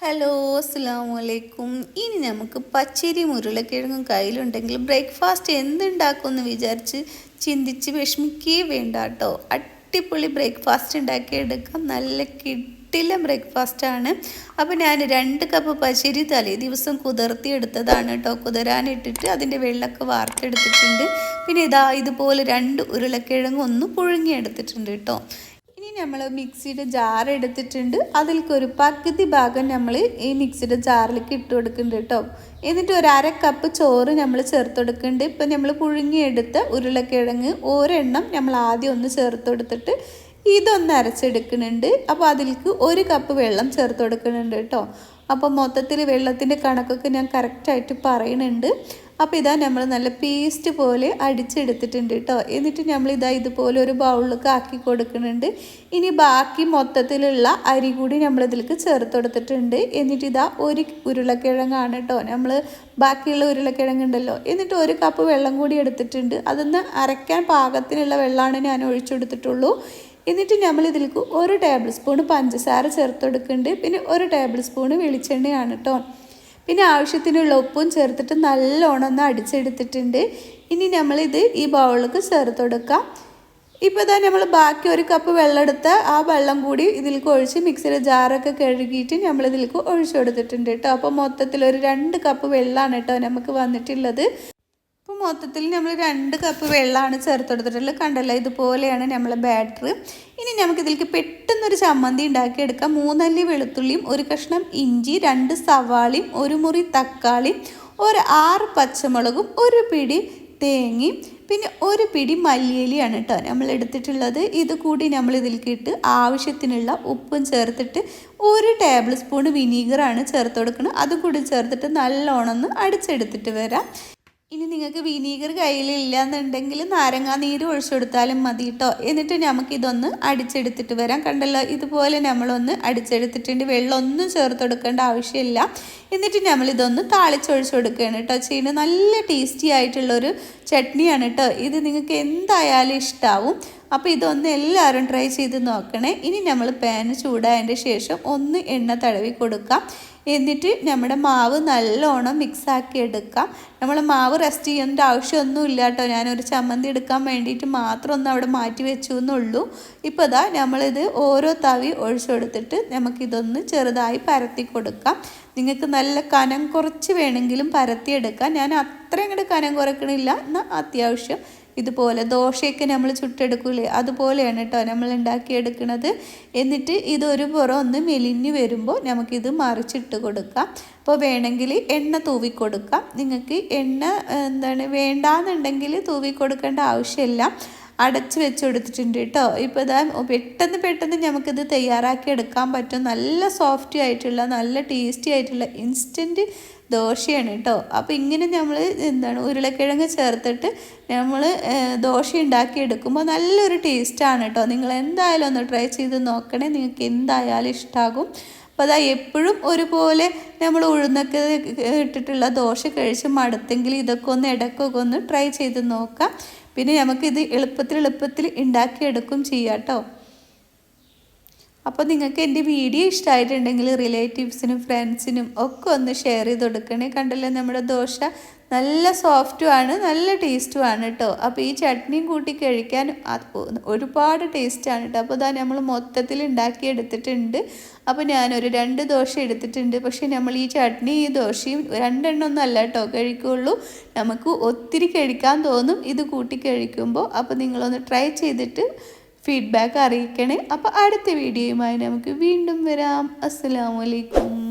Hello അസ്സാം വലൈക്കും ഇനി നമുക്ക് പച്ചരി ഉരുളക്കിഴങ്ങും കയ്യിലുണ്ടെങ്കിൽ ബ്രേക്ക്ഫാസ്റ്റ് എന്തുണ്ടാക്കുമെന്ന് വിചാരിച്ച് ചിന്തിച്ച് വിഷമിക്കേ വേണ്ട കേട്ടോ അടിപൊളി ബ്രേക്ക്ഫാസ്റ്റ് ഉണ്ടാക്കിയെടുക്കാം. നല്ല കിട്ടില്ല ബ്രേക്ക്ഫാസ്റ്റാണ് അപ്പോൾ ഞാൻ രണ്ട് കപ്പ് പച്ചരി തലേ ദിവസം കുതിർത്തിയെടുത്തതാണ് കേട്ടോ കുതിരാനിട്ടിട്ട് അതിന്റെ വെള്ളമൊക്കെ വാർത്തെടുത്തിട്ടുണ്ട്. പിന്നെ ഇതാ ഇതുപോലെ രണ്ട് ഉരുളക്കിഴങ്ങ് ഒന്ന് പുഴുങ്ങിയെടുത്തിട്ടുണ്ട് കേട്ടോ നമ്മൾ മിക്സിയുടെ ജാർ എടുത്തിട്ടുണ്ട്. അതിലേക്ക് ഒരു പകുതി ഭാഗം നമ്മൾ ഈ മിക്സിയുടെ ജാറിലേക്ക് ഇട്ട് കൊടുക്കുന്നുണ്ട് കേട്ടോ. എന്നിട്ട് ഒരു അര കപ്പ് ചോറ് നമ്മൾ ചേർത്ത് കൊടുക്കുന്നുണ്ട്. ഇപ്പം നമ്മൾ പുഴുങ്ങിയെടുത്ത ഉരുളക്കിഴങ്ങ് ഒരെണ്ണം നമ്മൾ ആദ്യം ഒന്ന് ചേർത്ത് കൊടുത്തിട്ട് ഇതൊന്ന് അരച്ചെടുക്കുന്നുണ്ട്. അപ്പോൾ അതിലേക്ക് ഒരു കപ്പ് വെള്ളം ചേർത്ത് കൊടുക്കുന്നുണ്ട് കേട്ടോ. അപ്പോൾ മൊത്തത്തിൽ വെള്ളത്തിന്റെ കണക്കൊക്കെ ഞാൻ കറക്റ്റായിട്ട് പറയുന്നുണ്ട് അപ്പോൾ ഇതാ നമ്മൾ നല്ല പേസ്റ്റ് പോലെ അടിച്ചെടുത്തിട്ടുണ്ട് കേട്ടോ എന്നിട്ട് നമ്മൾ ഇതാ ഇതുപോലെ ഒരു ബൗളിലേക്ക് ആക്കി കൊടുക്കുന്നുണ്ട്. ഇനി ബാക്കി മൊത്തത്തിലുള്ള അരി കൂടി നമ്മൾ ഇതിലേക്ക് ചേർത്ത് കൊടുത്തിട്ടുണ്ട്. എന്നിട്ട് ഇതാ ഒരു ഉരുളക്കിഴങ്ങാണ് കേട്ടോ നമ്മൾ ബാക്കിയുള്ള ഉരുളക്കിഴങ്ങുണ്ടല്ലോ എന്നിട്ട് ഒരു കപ്പ് വെള്ളം കൂടി എടുത്തിട്ടുണ്ട്. അതൊന്ന് അരയ്ക്കാൻ പാകത്തിനുള്ള വെള്ളമാണ് ഞാൻ ഒഴിച്ചു കൊടുത്തിട്ടുള്ളൂ. എന്നിട്ട് നമ്മൾ ഇതിലേക്ക് ഒരു ടേബിൾ സ്പൂൺ പഞ്ചസാര ചേർത്ത് കൊടുക്കുന്നുണ്ട്. പിന്നെ ഒരു ടേബിൾ സ്പൂൺ വെളിച്ചെണ്ണയാണ് കേട്ടോ പിന്നെ ആവശ്യത്തിനുള്ള ഉപ്പും ചേർത്തിട്ട് നല്ലോണം ഒന്ന് അടിച്ചെടുത്തിട്ടുണ്ട്. ഇനി നമ്മളിത് ഈ ബൗളിലേക്ക് ചേർത്ത് കൊടുക്കാം. ഇപ്പോൾ തന്നെ നമ്മൾ ബാക്കി ഒരു കപ്പ് വെള്ളം എടുത്ത് ആ വെള്ളം കൂടി ഇതിലേക്ക് ഒഴിച്ച് മിക്സിയുടെ ജാറൊക്കെ കഴുകിയിട്ട് നമ്മൾ ഇതിലേക്ക് ഒഴിച്ചു കൊടുത്തിട്ടുണ്ട് കേട്ടോ. അപ്പോൾ മൊത്തത്തിൽ ഒരു രണ്ട് കപ്പ് വെള്ളമാണ് കേട്ടോ നമുക്ക് വന്നിട്ടുള്ളത്. അപ്പോൾ മൊത്തത്തിൽ നമ്മൾ രണ്ട് കപ്പ് വെള്ളമാണ് ചേർത്തെടുത്തിട്ടുള്ളത്. കണ്ടല്ലോ ഇതുപോലെയാണ് നമ്മളെ ബാറ്റർ ഇനി നമുക്കിതിലേക്ക് പെട്ടെന്നൊരു ചമ്മന്തി ഉണ്ടാക്കിയെടുക്കാം. മൂന്നല്ലി വെളുത്തുള്ളിയും ഒരു കഷ്ണം ഇഞ്ചി രണ്ട് സവാളയും ഒരു മുറി തക്കാളിയും ഒരു ആറ് പച്ചമുളകും ഒരു പിടി തേങ്ങയും പിന്നെ ഒരു പിടി മല്ലിയിലയാണ് കേട്ടോ നമ്മൾ എടുത്തിട്ടുള്ളത്. ഇത് കൂടി നമ്മൾ ഇതിലേക്ക് ഇട്ട് ആവശ്യത്തിനുള്ള ഉപ്പും ചേർത്തിട്ട് ഒരു ടേബിൾ സ്പൂൺ വിനീഗറാണ് ചേർത്ത് കൊടുക്കുന്നത് അതും കൂടി ചേർത്തിട്ട് നല്ലോണം ഒന്ന് അടിച്ചെടുത്തിട്ട് വരാം. ഇനി നിങ്ങൾക്ക് വിനീഗർ കയ്യിലില്ല എന്നുണ്ടെങ്കിൽ നാരങ്ങാ നീര് ഒഴിച്ചു കൊടുത്താലും മതി കേട്ടോ എന്നിട്ട് നമുക്കിതൊന്ന് അടിച്ചെടുത്തിട്ട് വരാം. കണ്ടല്ലോ ഇതുപോലെ നമ്മളൊന്ന് അടിച്ചെടുത്തിട്ടുണ്ട്. വെള്ളം ഒന്നും ചേർത്ത് കൊടുക്കേണ്ട ആവശ്യമില്ല. എന്നിട്ട് നമ്മളിതൊന്ന് താളിച്ചൊഴിച്ച് കൊടുക്കുകയാണ് കേട്ടോ ചെയ്യുന്നത് നല്ല ടേസ്റ്റി ആയിട്ടുള്ളൊരു ചട്നിയാണ് കേട്ടോ ഇത് നിങ്ങൾക്ക് എന്തായാലും ഇഷ്ടാവും. അപ്പോൾ ഇതൊന്ന് എല്ലാവരും ട്രൈ ചെയ്ത് നോക്കണേ. ഇനി നമ്മൾ പാൻ ചൂടായതിന്റെ ശേഷം ഒന്ന് എണ്ണ തടവി കൊടുക്കാം. എന്നിട്ട് നമ്മുടെ മാവ് നല്ലോണം മിക്സാക്കി എടുക്കാം. നമ്മൾ മാവ് റെസ്റ്റ് ചെയ്യേണ്ട ആവശ്യമൊന്നുമില്ല കേട്ടോ. ഞാനൊരു ചമ്മന്തി എടുക്കാൻ വേണ്ടിയിട്ട് മാത്രം ഒന്ന് അവിടെ മാറ്റി വെച്ചു എന്നുള്ളൂ. ഇപ്പോൾ ഇതാ നമ്മളിത് ഓരോ തവി ഒഴിച്ചു കൊടുത്തിട്ട് നമുക്കിതൊന്ന് ചെറുതായി പരത്തി കൊടുക്കാം. നിങ്ങൾക്ക് നല്ല കനം കുറച്ച് വേണമെങ്കിലും പരത്തിയെടുക്കാം. ഞാൻ അത്ര അങ്ങോട്ട് കനം കുറക്കണില്ല എന്നാൽ അത്യാവശ്യം ഇതുപോലെ ദോശയൊക്കെ നമ്മൾ ചുട്ടെടുക്കൂലേ? അതുപോലെയാണ് കേട്ടോ നമ്മൾ ഉണ്ടാക്കിയെടുക്കുന്നത്. എന്നിട്ട് ഇതൊരു പുറം ഒന്ന് മെലിഞ്ഞ് വരുമ്പോൾ നമുക്കിത് മറിച്ചിട്ട് കൊടുക്കാം. അപ്പോൾ വേണമെങ്കിൽ എണ്ണ തൂവി കൊടുക്കാം. നിങ്ങൾക്ക് എണ്ണ എന്താണ് വേണ്ടാന്നുണ്ടെങ്കിൽ തൂവി കൊടുക്കേണ്ട ആവശ്യമില്ല. അടച്ച് വെച്ച് കൊടുത്തിട്ടുണ്ട് കേട്ടോ. ഇപ്പോൾ ഇതാ പെട്ടെന്ന് പെട്ടെന്ന് നമുക്കിത് തയ്യാറാക്കി എടുക്കാൻ പറ്റും. നല്ല സോഫ്റ്റി ആയിട്ടുള്ള നല്ല ടേസ്റ്റി ആയിട്ടുള്ള ഇൻസ്റ്റന്റ് ദോശയാണ് കേട്ടോ. അപ്പോൾ ഇങ്ങനെ നമ്മൾ എന്താണ് ഉരുളക്കിഴങ്ങ് ചേർത്തിട്ട് നമ്മൾ ദോശ ഉണ്ടാക്കി എടുക്കുമ്പോൾ നല്ലൊരു ടേസ്റ്റാണ് കേട്ടോ. നിങ്ങൾ എന്തായാലും ഒന്ന് ട്രൈ ചെയ്ത് നോക്കണേ. നിങ്ങൾക്ക് എന്തായാലും ഇഷ്ടമാകും അപ്പോൾ അതാ എപ്പോഴും ഒരുപോലെ നമ്മൾ ഉഴുന്നൊക്കെ ഇട്ടിട്ടുള്ള ദോശ കഴിച്ച് മടുത്തെങ്കിൽ ഇതൊക്കെ ഒന്ന് ഇടയ്ക്കൊക്കെ ഒന്ന് ട്രൈ ചെയ്ത് നോക്കാം. പിന്നെ നമുക്കിത് എളുപ്പത്തിൽ എളുപ്പത്തിൽ ഉണ്ടാക്കിയെടുക്കും ചെയ്യാം കേട്ടോ അപ്പോൾ നിങ്ങൾക്ക് എന്റെ വീഡിയോ ഇഷ്ടമായിട്ടുണ്ടെങ്കിൽ റിലേറ്റീവ്സിനും ഫ്രണ്ട്സിനും ഒക്കെ ഒന്ന് ഷെയർ ചെയ്ത് കൊടുക്കണേ. കണ്ടല്ലോ നമ്മുടെ ദോശ നല്ല സോഫ്റ്റുമാണ് നല്ല ടേസ്റ്റുമാണ് കേട്ടോ അപ്പോൾ ഈ ചട്നിയും കൂട്ടി കഴിക്കാൻ ഒരുപാട് ടേസ്റ്റാണ് കേട്ടോ അപ്പോൾ ഇതാ നമ്മൾ മൊത്തത്തിൽ ഉണ്ടാക്കി എടുത്തിട്ടുണ്ട്. അപ്പോൾ ഞാനൊരു രണ്ട് ദോശ എടുത്തിട്ടുണ്ട്. പക്ഷേ നമ്മൾ ഈ ചട്നി ഈ ദോശയും രണ്ടെണ്ണം ഒന്നും അല്ല കേട്ടോ കഴിക്കുള്ളൂ. നമുക്ക് ഒത്തിരി കഴിക്കാൻ തോന്നും ഇത് കൂട്ടി കഴിക്കുമ്പോൾ. അപ്പോൾ നിങ്ങളൊന്ന് ട്രൈ ചെയ്തിട്ട് ഫീഡ്ബാക്ക് അറിയിക്കണേ. അപ്പോൾ അടുത്ത വീഡിയോയുമായി നമുക്ക് വീണ്ടും വരാം. അസ്സാമലൈക്കും